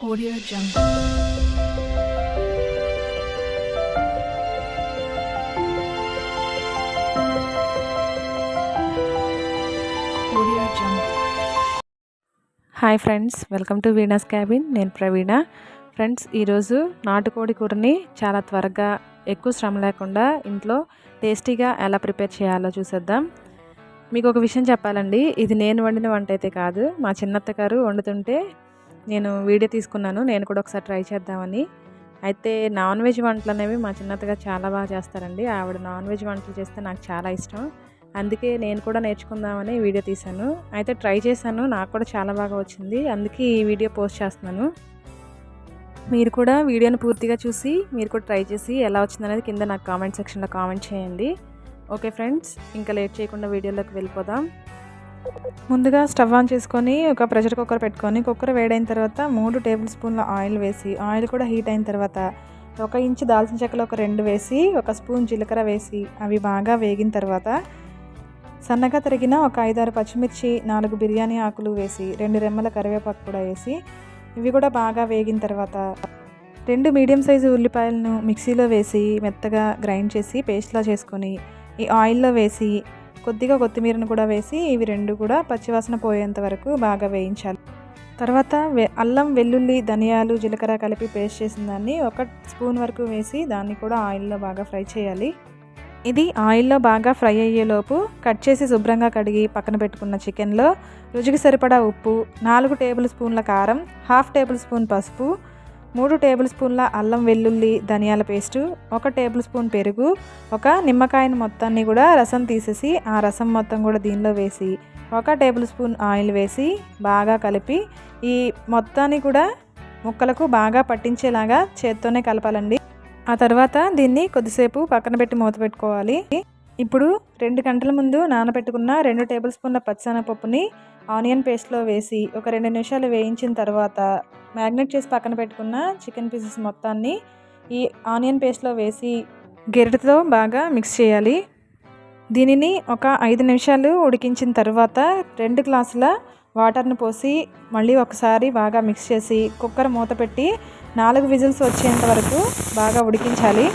Audio Jungle. Audio Jungle. Hi friends welcome to Veena's cabin నేను ప్రవీణ. Friends ఈరోజు నాటుకోడి కూరని చాలా త్వరగా ఎక్కువ శ్రమ లేకుండా ఇంట్లో టేస్టీగా ఎలా ప్రిపేర్ చేయాలో చూసేద్దాం. మీకు ఒక విషయం చెప్పాలండి. ఇది నేను వండిన వంట అయితే కాదు. మా చిన్నత్త గారు వండుతుంటే నేను వీడియో తీసుకున్నాను నేను కూడా ఒకసారి ట్రై చేద్దామని. అయితే నాన్ వెజ్ వంటలు అనేవి మా చిన్నతగా చాలా బాగా చేస్తారండి. ఆవిడ నాన్ వెజ్ వంటలు చేస్తే నాకు చాలా ఇష్టం. అందుకే నేను కూడా నేర్చుకుందామని వీడియో తీశాను. అయితే ట్రై చేశాను నాకు కూడా చాలా బాగా వచ్చింది. అందుకే ఈ వీడియో పోస్ట్ చేస్తున్నాను. మీరు కూడా వీడియోని పూర్తిగా చూసి మీరు కూడా ట్రై చేసి ఎలా వచ్చిందనేది కింద నాకు కామెంట్ సెక్షన్లో కామెంట్ చేయండి. ఓకే ఫ్రెండ్స్ ఇంకా లేట్ చేయకుండా వీడియోలోకి వెళ్ళిపోదాం. ముందుగా స్టవ్ ఆన్ చేసుకొని ఒక ప్రెషర్ కుక్కర్ పెట్టుకొని కుక్కర్ వేడైన తర్వాత మూడు టేబుల్ స్పూన్ల ఆయిల్ వేసి ఆయిల్ కూడా హీట్ అయిన తర్వాత ఒక ఇంచు దాల్చిన చెక్కలు ఒక రెండు వేసి ఒక స్పూన్ జీలకర్ర వేసి అవి బాగా వేగిన తర్వాత సన్నగా తరిగిన ఒక ఐదారు పచ్చిమిర్చి నాలుగు బిర్యానీ ఆకులు వేసి రెండు రెమ్మల కరివేపాకు కూడా వేసి ఇవి కూడా బాగా వేగిన తర్వాత రెండు మీడియం సైజు ఉల్లిపాయలను మిక్సీలో వేసి మెత్తగా గ్రైండ్ చేసి పేస్ట్లా చేసుకొని ఈ ఆయిల్లో వేసి కొద్దిగా కొత్తిమీరను కూడా వేసి ఇవి రెండు కూడా పచ్చివాసన పోయేంత వరకు బాగా వేయించాలి. తర్వాత వె- అల్లం వెల్లుల్లి ధనియాలు జీలకర్ర కలిపి పేస్ట్ చేసిన దాన్ని ఒక స్పూన్ వరకు వేసి దాన్ని కూడా ఆయిల్లో బాగా ఫ్రై చేయాలి. ఇది ఆయిల్లో బాగా ఫ్రై అయ్యేలోపు కట్ చేసి శుభ్రంగా కడిగి పక్కన పెట్టుకున్న చికెన్లో రుచికి సరిపడా ఉప్పు నాలుగు టేబుల్ స్పూన్ల కారం హాఫ్ టేబుల్ స్పూన్ పసుపు మూడు టేబుల్ స్పూన్ల అల్లం వెల్లుల్లి ధనియాల పేస్టు ఒక టేబుల్ స్పూన్ పెరుగు ఒక నిమ్మకాయను మొత్తాన్ని కూడా రసం తీసేసి ఆ రసం మొత్తం కూడా దీనిలో వేసి ఒక టేబుల్ స్పూన్ ఆయిల్ వేసి బాగా కలిపి ఈ మొత్తాన్ని కూడా ముక్కలకు బాగా పట్టించేలాగా చేత్తోనే కలపాలండి. ఆ తర్వాత దీన్ని కొద్దిసేపు పక్కన పెట్టి మూత పెట్టుకోవాలి. ఇప్పుడు రెండు గంటల ముందు నానబెట్టుకున్న రెండు టేబుల్ స్పూన్ల పచ్చనపప్పుని ఆనియన్ పేస్ట్లో వేసి ఒక రెండు నిమిషాలు వేయించిన తర్వాత మ్యాగ్నెట్ చేసి పక్కన పెట్టుకున్న చికెన్ పీసెస్ మొత్తాన్ని ఈ ఆనియన్ పేస్ట్లో వేసి గెరటితో బాగా మిక్స్ చేయాలి. దీనిని ఒక ఐదు నిమిషాలు ఉడికించిన తర్వాత రెండు గ్లాసుల వాటర్ను పోసి మళ్ళీ ఒకసారి బాగా మిక్స్ చేసి కుక్కర్ మూత పెట్టి నాలుగు విజిల్స్ వచ్చేంత వరకు బాగా ఉడికించాలి.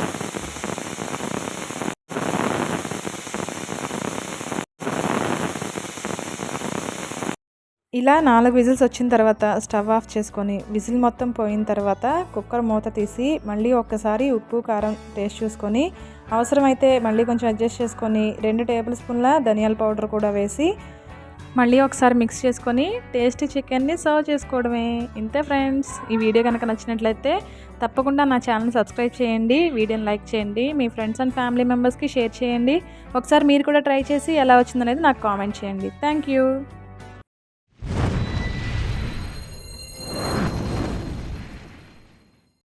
ఇలా నాలుగు విజిల్స్ వచ్చిన తర్వాత స్టవ్ ఆఫ్ చేసుకొని విజిల్ మొత్తం పోయిన తర్వాత కుక్కర్ మూత తీసి మళ్ళీ ఒక్కసారి ఉప్పు కారం టేస్ట్ చూసుకొని అవసరమైతే మళ్ళీ కొంచెం అడ్జస్ట్ చేసుకొని రెండు టేబుల్ స్పూన్ల ధనియాల పౌడర్ కూడా వేసి మళ్ళీ ఒకసారి మిక్స్ చేసుకొని టేస్టీ చికెన్ని సర్వ్ చేసుకోవడమే. ఇంతే ఫ్రెండ్స్. ఈ వీడియో కనుక నచ్చినట్లయితే తప్పకుండా నా ఛానల్ సబ్స్క్రైబ్ చేయండి వీడియోని లైక్ చేయండి మీ ఫ్రెండ్స్ అండ్ ఫ్యామిలీ మెంబర్స్కి షేర్ చేయండి. ఒకసారి మీరు కూడా ట్రై చేసి ఎలా వచ్చిందనేది నాకు కామెంట్ చేయండి. Thank you.